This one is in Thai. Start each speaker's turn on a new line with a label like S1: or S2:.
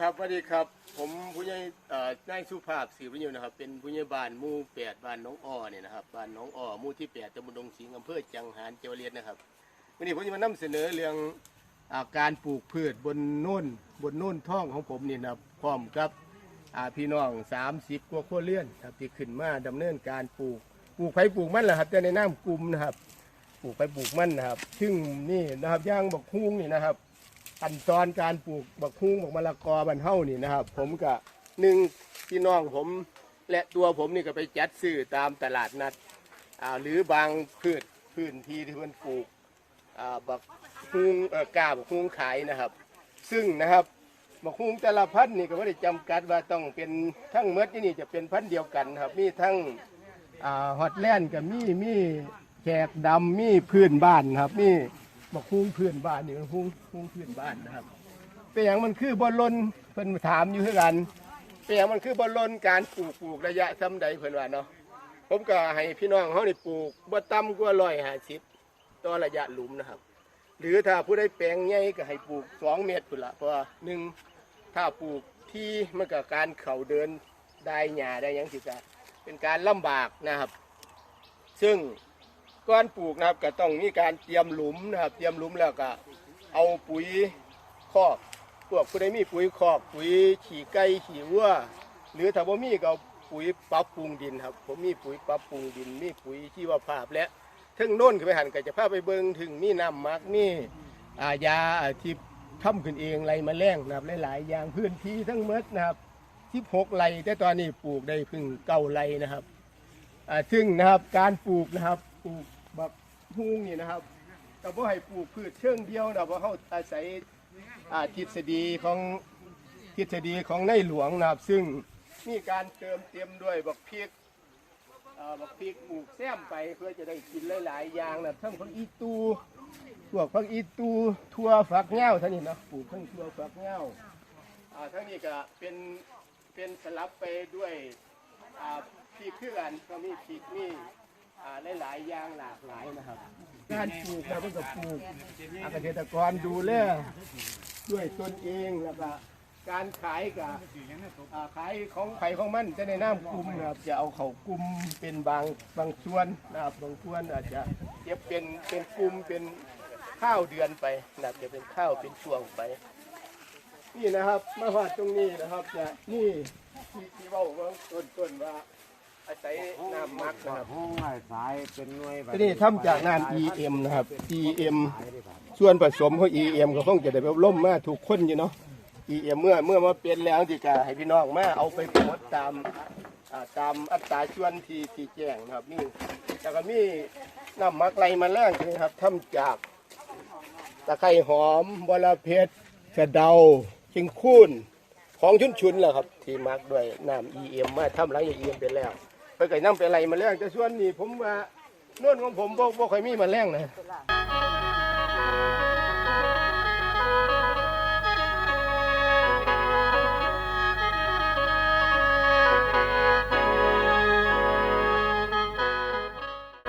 S1: ครับสวัสดีครับ ผมผู้ใหญ่เอ่อนายสุภาพศรีวิญญนะครับ เป็นผู้ใหญ่บ้านหมู่แปดบ้านหน้องอ้อเนี่ยนะครับบ้านหน้องอ้อหมู่ที่แปดตำบลดงสิงห์อำเภอจังหารจังหวัดเลียนนะครับวันนี้ผมจะมานำเสนอเรื่องอาการปลูกพืชบนโน่นบนโน่นท่องของผมนี่นะครับพร้อมกับอ่าพี่น้อง 30 กว่าครัวเรือนครับที่ขึ้นมาดำเนินการปลูกปลูกไผ่ปลูกมันแหละครับแต่ในน้ำกลุ่มนะครับ ปลูกไปปลูกมันนะครับ ซึ่งนี่นะครับย่างบักฮุ้งนี่นะครับ ขั้นตอนการปลูกบักฮุ้งบักมะละกอบันเฮ้านี่นะครับ ผมกับหนึ่งพี่น้องผมและตัวผมนี่ก็ไปจัดซื้อตามตลาดนัดอ่าหรือบางพืชพื้นที่ที่มันปลูกอ่าบักฮุ้งเอ่อกาบักฮุ้งขายนะครับ ซึ่งนะครับบักฮุ้งแต่ละพันธุ์นี่ก็ไม่ได้จำกัดว่าต้องเป็นทั้งเมดนี่นี่จะเป็นพันธุ์เดียวกันครับ มีทั้งอ่าฮอตแลนด์กับมีมีแขกดำมีพื้นบ้านครับมี บอกคุ้งพื้นบ้านนี่มันคุ้งคุ้งพื้นบ้านนะครับ เป็นอย่างมันคือบอลลนเพิ่นถามอยู่คือกัน เป็นอย่างมันคือบอลลนการปลูกปลูกระยะซ้ำใดเพิ่นว่าเนาะผมก็ให้พี่น้องเขานี่ปลูกบ่ต่ำกว่าร้อยห้าสิบต่อระยะหลุมนะครับ หรือถ้าผู้ได้แปลงใหญ่ก็ให้ปลูกสองเมตรพุ่นละเพราะว่าหนึ่งถ้าปลูกที่มันกับการเข่าเดินได้หญ้าได้หยังสิจะเป็นการลำบากนะครับ ซึ่ง ก้อนปลูกนะครับก็ต้องมีการเตรียมหลุมนะครับ เตรียมหลุมแล้วก็เอาปุ๋ยคอกพวกผู้ใดมีปุ๋ยคอกปุ๋ยขี่ไก่ขี่วัวหรือถ้าบ่มีก็เอาปุ๋ยปรับปรุงดินครับ ผมมีปุ๋ยปรับปรุงดิน มีปุ๋ยชีวภาพและถึงโน่นขึ้นไปหันก็จะพาไปเบิงถึงมีน้ำมักมีอายาที่ทำขึ้นเองไรมาแรงนะครับหลายๆอย่างพื้นที่ทั้งหมดนะครับ16ไรแต่ตอนนี้ปลูกได้พึ่งเก้าไรนะครับอ่าซึ่งนะครับการปลูกนะครับปลูก แบบฮุ้งนี่นะครับแต่ว่าให้ปลูกพืชเชิงเดียวนะเพราะเขาอาศัยอ่าทฤษฎีของทฤษฎีของในหลวงนะครับ ซึ่งมีการเติมเต็มด้วยบักพริกอ่าบักพริกปลูกแซมไปเพื่อจะได้กินหลายๆอย่างนะทั้งพักอีตูพวกพักอีตูทั่วฝักเง้าท่านี้นะปลูกทั้งทั่วฝักเง้าอ่าทั้งนี้ก็เป็นเป็นสลับไปด้วยอ่าพริกเครื่องก็มีพริกมีอ่ หลายๆอย่างหลากหลายนะครับ การปลูกเราก็ปลูกเกษตรกรดูแลด้วยตนเองแล้วก็การขายกับขายของไผ่ของมันจะในน้ำกลุ่มนะครับ จะเอาเขากลุ่มเป็นบางบางส่วนนะครับบางส่วนอาจจะเก็บเป็นเป็นกลุ่มเป็นข้าวเดือนไปนะครับจะเป็นข้าวเป็นช่วงไป นี่นะครับมาหอดตรงนี้นะครับจะนี่ที่ที่เว่าเบื้องต้นต้นๆว่า อาศัยน้ำมักนะครับ
S2: ห้องไม้สายเป็นหน่วย
S1: ที่นี่ทำจากน้ำ EM นะครับ EM ส่วนผสมของ EM ก็คงจะได้ไปอบรมมาถูกคนอยู่เนาะ EM เมื่อเมื่อมาเป็นแล้วที่จะให้พี่น้องมาเอาไปโพสต์ตามอ่าตามอัตราส่วนที่ที่แจ้งนะครับนี่แล้วก็มีน้ำมักไรมาแรงใช่ไหมครับทำจากตะไคร้หอมบอระเพ็ดกระเดาชิงคูน ของชุนชุนๆแหละครับ ที่มักด้วยน้ำ EM มาทำหลังจาก EM ไปแล้ว ไปไก่นั่งไปอะไรมาแรงจะชวนนี่ผมว่านวดของผมบ่บ่ค่อยมีมาแรงนะ